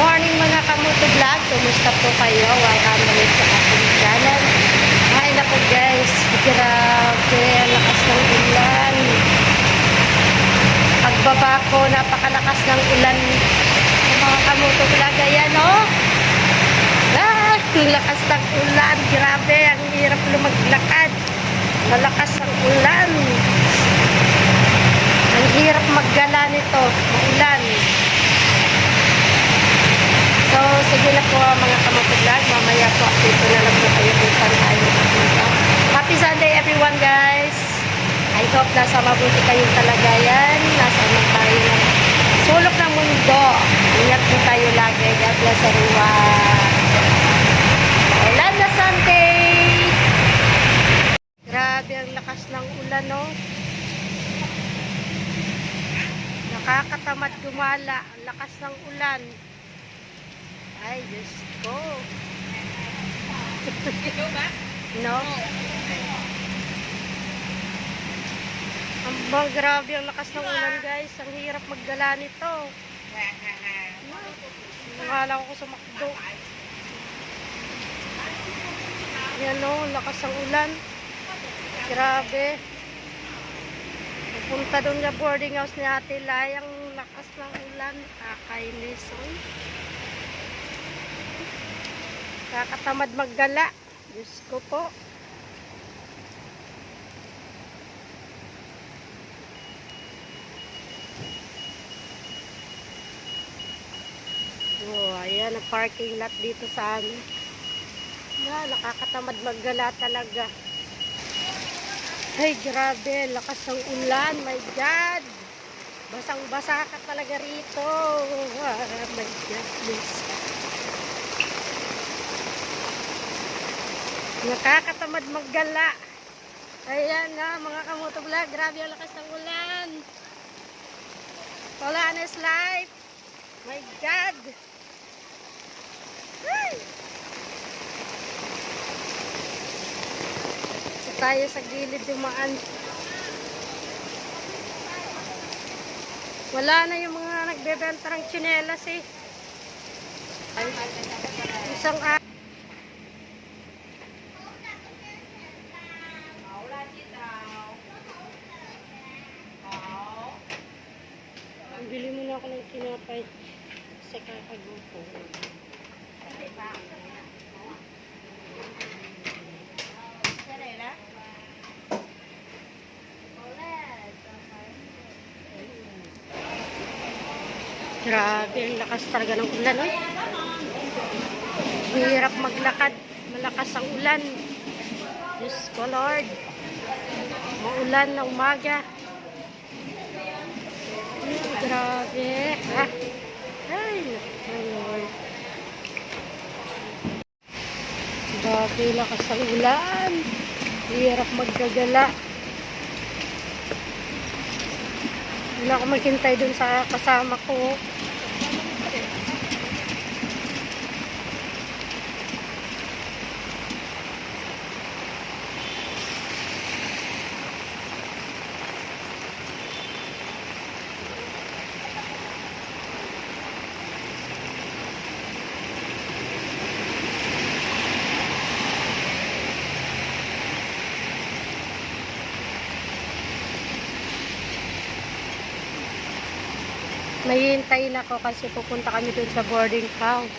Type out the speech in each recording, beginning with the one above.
morning mga kamuto vlog. Kumusta po kayo? Welcome ulit sa ating channel. Ay na po guys, grabe, ang lakas ng ulan. Pagbaba ko, napakalakas ng ulan. Mga kamuto vlog, ayan o. Oh. Ah, ang lakas ng ulan. Grabe, ang hirap lumaglakad. Malakas ang ulan. Ang hirap maggala nito, maulan. So, sige na po mga kamapaglag. Mamaya po, dito na lang po kayo kung saan tayo. Happy Sunday everyone guys! I hope nasa mabuti kayong kalagayan. Nasa man tayo ng sulok ng mundo. Ingat po tayo lagi. God bless everyone. Ulan na Sunday! Grabe ang lakas ng ulan, no? Nakakatamad gumala. Ang lakas ng ulan. Ay, Diyos ko. Ikaw ba? No? Ang bang grabe ang lakas ng ulan, guys. Ang hirap maggala nito. Nangalang ko sa makdo. Yan o, lakas ng ulan. Grabe. Pupunta doon sa boarding house ni Ate Lai. Ang lakas ng ulan. Kakainis. Oh. Kakatamad maggala. Diyos ko po. Oh, ayan parking lot dito sa amin. Na, nakakatamad maggala talaga. Ay, grabe. Lakas ng ulan. My God. Basang-basa ka talaga rito. Ah, my God. Please. Nakakatamad maggala. Ayan na, mga kamoto vlog. Grabe ang lakas ng ulan. Wala na life. My God. So, tayo sa gilid dumaan. Wala na yung mga nagbebenta ng tsinelas eh. Isang a- Bili muna ako ng tinapay sa kakagupo. Grabe, ang lakas talaga ng ulan, oy. Hirap maglakad. Malakas ang ulan. Diyos ko, Lord. Maulan na umaga. Ay, grabe. Ha? Ay, naku, Lord. Grabe, lakas ang ulan. Hirap maggagala. Wala ako maghintay dun sa kasama ko. May hintayin ako kasi pupunta kami dun sa boarding house.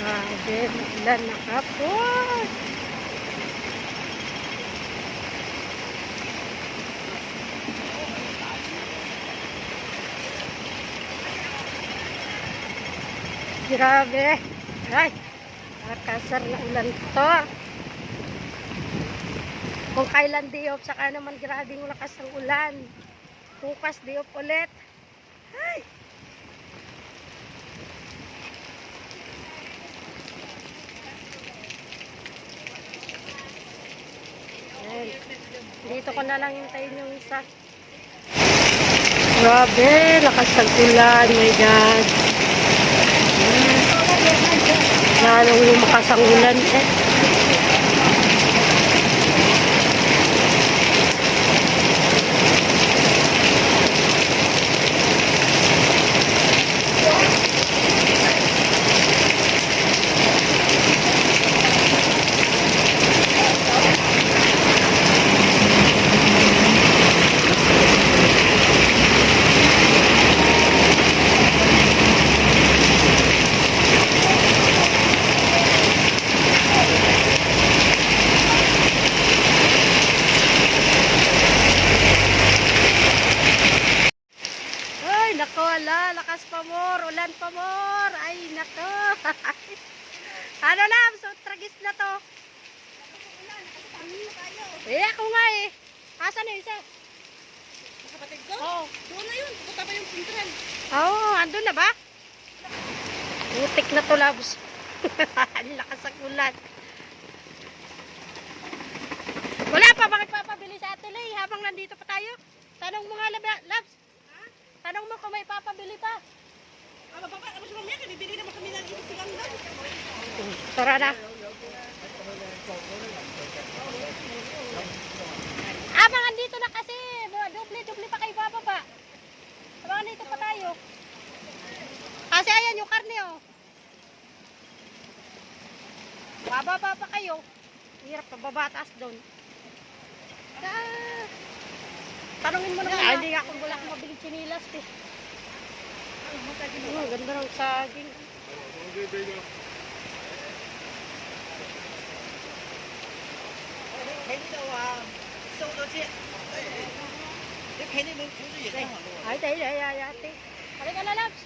Grabe, ulan na kapon. Grabe. Ay, nakasar na ulan to. Kung kailan day off, saka naman grabing lakas ng ulan. Bukas day off ulit. Ay! Dito ko na lang hintayin yung isa. Grabe, lakas ng ulan. My God. Lalong lumakas ang ulan eh. Malakas pa more, ulan pa more. Ay, nako. ano lang, so tragis na to. Eh, ako nga eh. Asan yung isa? Kapatid ko? Oo. Doon na yun. Pupunta pa yung sentral. Oo, oh, andun na ba? Butik na to, labs. Ang lakas ng ulan. Wala pa, bakit papabili sa atin eh, habang nandito pa tayo? Tanong mo nga, lab- labs. Tanong mo kung may papabili pa. Ah, baba, ano siya mamaya? Bibili naman kami ng isang silang doon. Tara na. Abang andito na kasi. Doble-doble pa kayo bababa. Abang andito pa tayo. Kasi ayan yung karne oh. Bababa pa kayo. Hirap pa baba taas doon. Ah. Tanungin mo na naman. Hindi nga kung wala akong mabili chinilas. Eh. Oh, ganda ng saging. Ay, ay, ay, ay, ate. Halika na, Labs.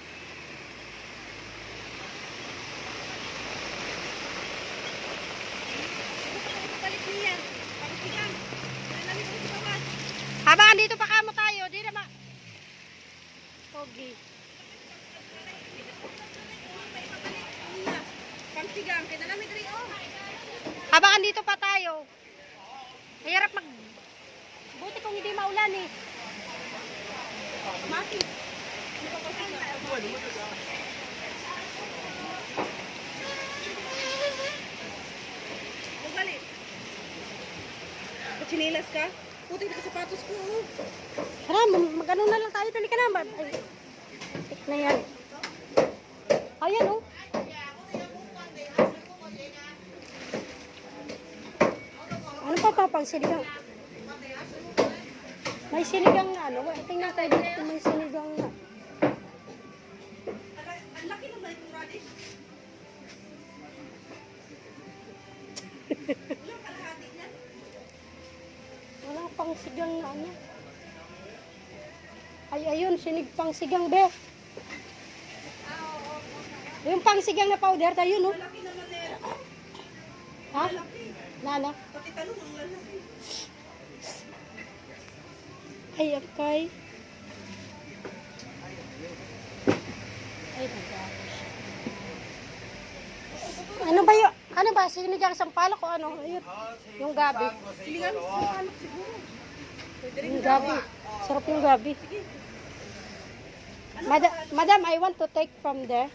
Balik niya. Balik niya. Habang andito pa kamo tayo, di na ma... Pogi. Pangsigang. Kaya namin rin, oh. Habang andito pa tayo, mahirap mag... Buti kung hindi maulan eh. Mati. Magbalik. Chinilas ka? Puti na sapatos ko, oh. Tara, mag- mag-ano na lang tayo. Dali ka na. Ba- Ay, tik na yan. Ayan oh. Ano pa pa pang sinigang? May sinigang na ano? Tingnan tayo dito may sinigang na. Pang sigang na ano. Ay, ayun, sinig pang sigang, be. Yung pang sigang na powder, tayo, no? Ha? Lalaki. Ay, akay. Ay. Ano ba yun? Ano ba? Sinigang sampalok o ano? Ayun. Yung gabi. Silingan sa anak siguro. Yung gabi. Sarap yung gabi. Madam, madam, I want to take from there.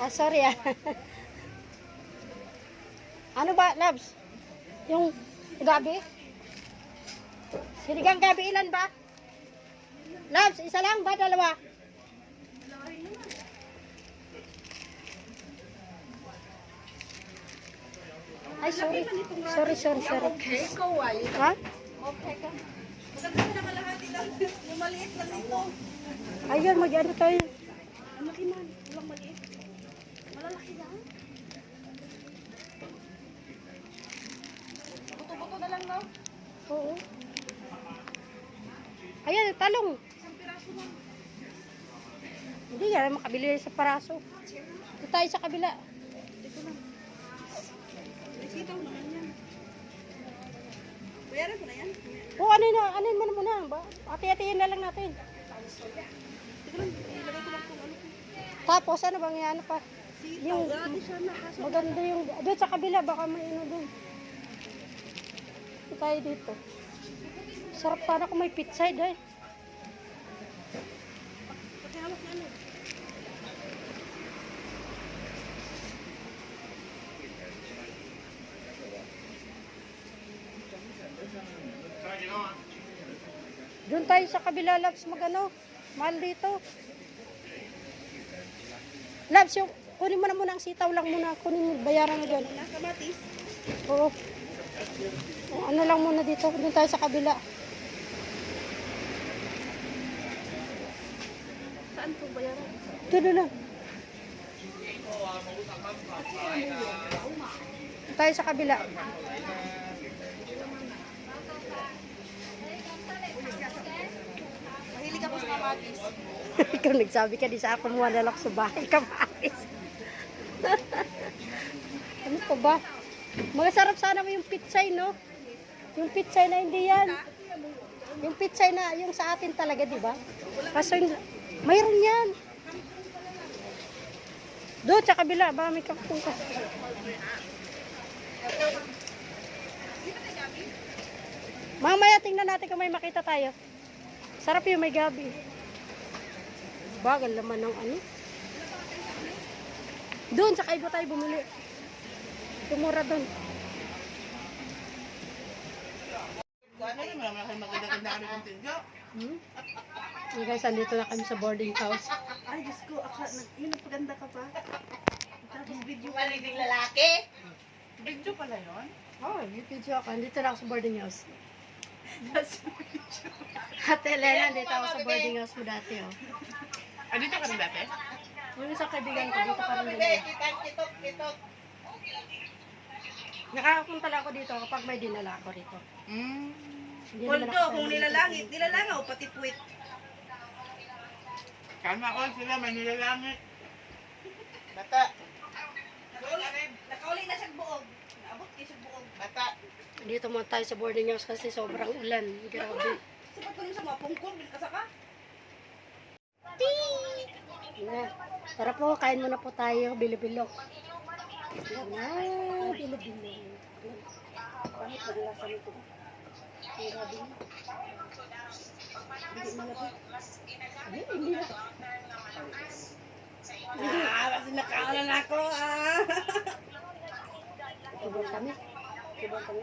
Ah, sorry ah. ano ba, Labs? Yung gabi? Sinigang gabi ilan ba? Labs, isa lang ba? Dalawa? Ay, sorry. Sorry, sorry, sorry. Okay, ikaw ay. Ha? Okay ka. Maganda na lang. Yung maliit lang dito. Ayun, mag-ano tayo. Ang laki man. Walang maliit. Malalaki lang. Buto-buto na lang, no? Oo. Ayan, talong. Isang piraso lang. Hindi nga makabili sa paraso. Ito tayo sa kabila. Sitaw naman yan. Bayaran ko na yan. O ano na, ano mo na muna. Ba? Ati-atihin na lang natin. Ano. Tapos ano bang yan pa? Sitaw. Yung- Maganda yung, doon sa kabila, baka may ano doon. Ito tayo dito. Sarap sana kung may pizza eh. pati hawak na ano. Doon tayo sa kabila, Labs, magano. Mahal dito. Labs, yung, kunin mo na muna ang sitaw lang muna. Kunin mo, bayaran mo kamatis. Oo. O, Ano lang muna dito. Doon tayo sa kabila. Saan po bayaran? Doon lang. Doon tayo sa kabila. Sa kamatis. Ikaw nagsabi ka di sa ako mo na lang sa bahay kamatis. ano pa ba? Mga sarap sana mo yung pitsay, no? Yung pitsay na hindi yan. Yung pitsay na, yung sa atin talaga, di ba? Kaso yung, mayroon yan. Doon sa kabila, ba may kakong ka. Mamaya tingnan natin kung may makita tayo. Sarap yung may gabi. Bagal naman ng ano. Doon sa kaibo tayo bumili. Tumura doon. Hmm? Okay guys, andito na kami sa boarding house. Ay, Diyos ko, nag, yun, napaganda ka pa. Tapos video ka. Maliging lalaki? Video pala yun? Oh, yung video ako. Andito na ako sa boarding house. Ate Elena, andito ako sa boarding house mo dati, oh. Ah, dito ka rin dati? Yung isang kaibigan ko, dito ka rin nila. Kitot, kitot, kitot. Nakakapunta lang ako dito kapag may dinala ako rito. Mm. Hindi naman Poldo, ako kung sanay nilalangit, dito. nilalangaw, pati puwit. Kama ko sila, may nilalangit. Bata. Nakauli na siyang buog. Dito mo tayo sa boarding house kasi sobrang ulan. Grabe. Na. Tara po, kain muna po tayo. Bilo-bilo. Yan na, bilo-bilo. Pangit na ang lasa nito. Grabe. Hindi malapit. Hindi na. Ah, kasi nakaalan ako, ah. Tubong kami. Tubong kami.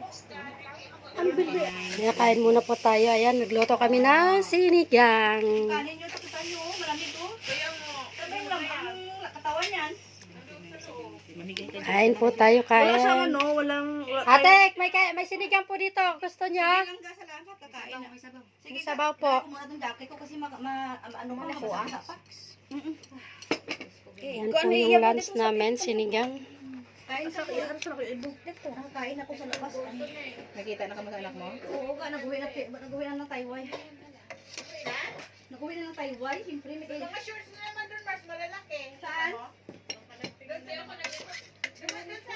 Ang bibi. Kaya kain muna po tayo. Ayan, nagluto kami ng sinigang. Kanin nyo, takitan nyo, oh, mo. Sabi mo lang, ang nakatawan yan. Kain po tayo, Wala siyang kain. ano, walang... Ate, may, may sinigang po dito. Gusto niya? Lang ka, salamat, kakain na. Sige, May sabaw po. Kaya ko muna itong jacket ko kasi ma, ma, ano man ako, ah. Yan po yung lunch namin, sinigang. Kain sa kuya, ano sa kuya, ibuklit ko. Kain ako sa labas. Nakita na ka mga anak mo? Oo ka, nag-uwi na, nag-uwi na ng Taiwan. Nag-uwi na ng Taiwan, siyempre. Mga shorts na naman doon, mas malalaki. Saan?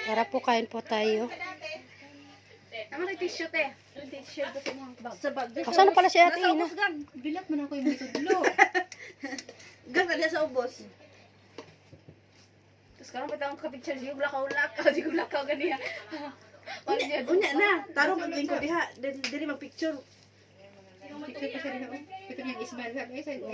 Tara po, kain po tayo. Ano na tissue, te? Tissue ko sa mga bag. Sa bag. Asan na pala si Ate Ina? Bilat mo na ako yung may tudlo. gang, na sa ubos. Tapos karang pati akong kapicture, ko lakaw-lakaw, ko lakaw ganiya. Unya na, tarong magling ko diha, dili magpicture. Picture pa siya ako. Picture niyang Ismail.